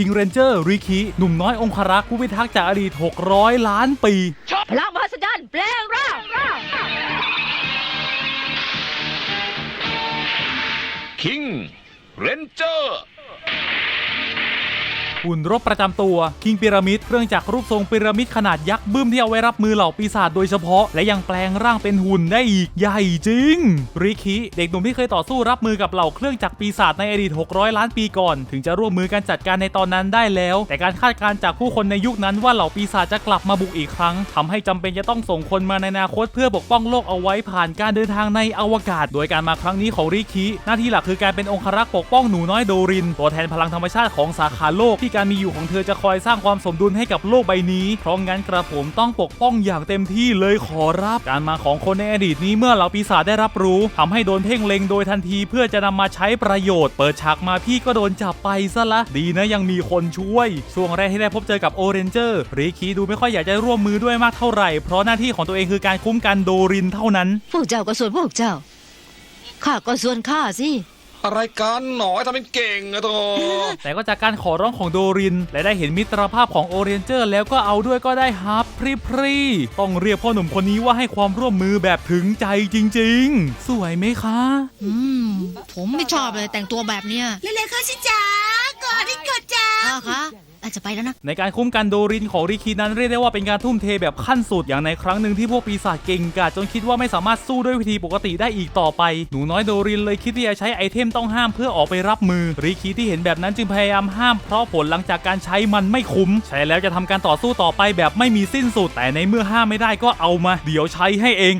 คิงเรนเจอร์ริคิหนุ่มน้อยองครักษ์ผู้พิทักษ์จากอดีต 600 ล้านปี พลังมหัศจรรย์แปลงร่าง คิงเรนเจอร์ หุ่นรบประจำตัวคิงพีระมิดเครื่องจักรรูปทรงพีระมิดขนาดยักษ์บึ้มที่เอาไว้รับมือเหล่าปีศาจโดยเฉพาะ และยังแปลงร่างเป็นหุ่นได้อีกใหญ่จริง ริคิเด็กหนุ่มที่เคยต่อสู้รับมือกับเหล่าเครื่องจักรปีศาจในอดีต 600 ล้านปีก่อน ถึงจะร่วมมือกันจัดการในตอนนั้นได้แล้ว แต่การคาดการณ์จากผู้คนในยุคนั้นว่าเหล่าปีศาจจะกลับมาบุกอีกครั้งทำให้จำเป็นจะต้องส่งคนมาในอนาคตเพื่อปกป้องโลกเอาไว้ผ่านการเดินทางในอวกาศ โดยการมาครั้งนี้ของริคิหน้าที่หลักคือการเป็นองครักษ์ปกป้องหนูน้อยโดริน ตัวแทนพลังธรรมชาติของสาขาโลกที่การมีอยู่ของเธอจะคอยสร้างความสมดุลให้กับโลกใบนี้ เพราะงั้นกระผมต้องปกป้องอย่างเต็มที่เลยขอรับการมาของคนในอดีตนี้เมื่อเหล่าปีศาจได้รับรู้ทำให้โดนเพ่งเล็งโดยทันทีเพื่อจะนำมาใช้ประโยชน์ เปิดฉากมาพี่ก็โดนจับไปซะละ ดีนะยังมีคนช่วย ช่วงแรกที่ได้พบเจอกับโอเรนเจอร์ริคีดูไม่ค่อยอยากจะร่วมมือด้วยมากเท่าไหร่ เพราะหน้าที่ของตัวเองคือการคุ้มกันโดรินเท่านั้น พวกเจ้าก็ส่วนพวกเจ้า ข้าก็ส่วนข้าสิ อะไรกันหนอยทำเป็นเก่งอะโตแต่ก็จากการขอร้องของโดริน และได้เห็นมิตรภาพของโอเรนเจอร์แล้วก็เอาด้วยก็ได้ฮับพรีพรีต้องเรียกพ่อหนุ่มคนนี้ว่าให้ความร่วมมือแบบถึงใจจริงๆ สวยไหมคะ อืม ผมไม่ชอบเลยแต่งตัวแบบเนี้ย เร็วๆเข้าสิจ้าก่อนที่กดจ้า อาจจะไปแล้วนะ ในการคุ้มกันโดรินของริคินั้นเรียกได้ว่าเป็นการทุ่มเทแบบขั้นสุดอย่างในครั้งหนึ่งที่พวกปีศาจเก่งกาจจนคิดว่าไม่สามารถสู้ด้วยวิธีปกติได้อีกต่อไป หนูน้อยโดรินเลยคิดที่จะใช้ไอเทมต้องห้ามเพื่อออกไปรับมือ ริคิที่เห็นแบบนั้นจึงพยายามห้ามเพราะผลหลังจากการใช้มันไม่คุ้ม ใช้แล้วจะทำการต่อสู้ต่อไปแบบไม่มีสิ้นสุดแต่ในเมื่อห้ามไม่ได้ก็เอามา เดี๋ยวใช้ให้เอง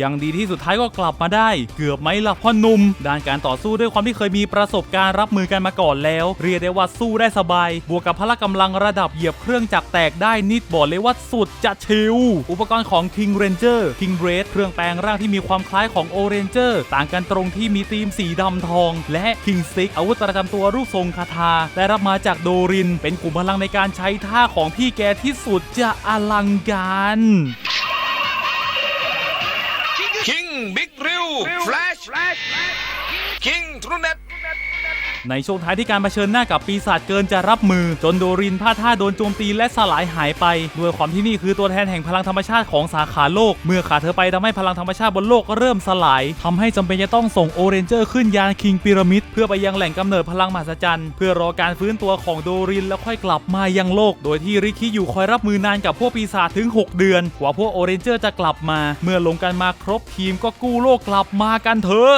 ยังดีที่สุดท้ายก็กลับมาได้ เกือบไหมล่ะพ่อหนุ่มด้านการต่อสู้ด้วยความที่เคยมีประสบการณ์รับมือกันมาก่อนแล้ว เรียกได้ว่าสู้ได้สบาย บวกกับพละกำลังระดับเหยียบเครื่องจักรแตกได้นิดบอกเลยว่าสุดจะชิลอุปกรณ์ของ King Ranger King b r a d เครื่องแปลงร่างที่มีความคล้ายของ o Ranger ต่างกันตรงที่มีธีมสีดำทอง และ King Stick อาวุธประจำตัวรูปทรงคาถาได้รับมาจากโดริน เป็นกลุ่มพลังในการใช้ท่าของพี่แกที่สุดจะอลังการ คิงบิ๊กริว ในช่วงท้ายที่การเผชิญหน้ากับปีศาจเกินจะรับมือ จนโดรินพลาดท่าโดนโจมตีและสลายหายไปด้วยความที่นี่คือตัวแทนแห่งพลังธรรมชาติของสาขาโลก เมื่อขาดเธอไปทำให้พลังธรรมชาติบนโลกก็เริ่มสลายทำให้จำเป็นจะต้องส่งโอเรนเจอร์ขึ้นยานคิงพีระมิดเพื่อไปยังแหล่งกำเนิดพลังมหัศจรรย์เพื่อรอการฟื้นตัวของโดรินแล้วค่อยกลับมายังโลก โดยที่ริคิอยู่คอยรับมือนานกับพวกปีศาจถึง 6 เดือนกว่าพวกโอเรนเจอร์จะกลับมา เมื่อลงกันมาครบทีมก็กู้โลกกลับมากันเถอะ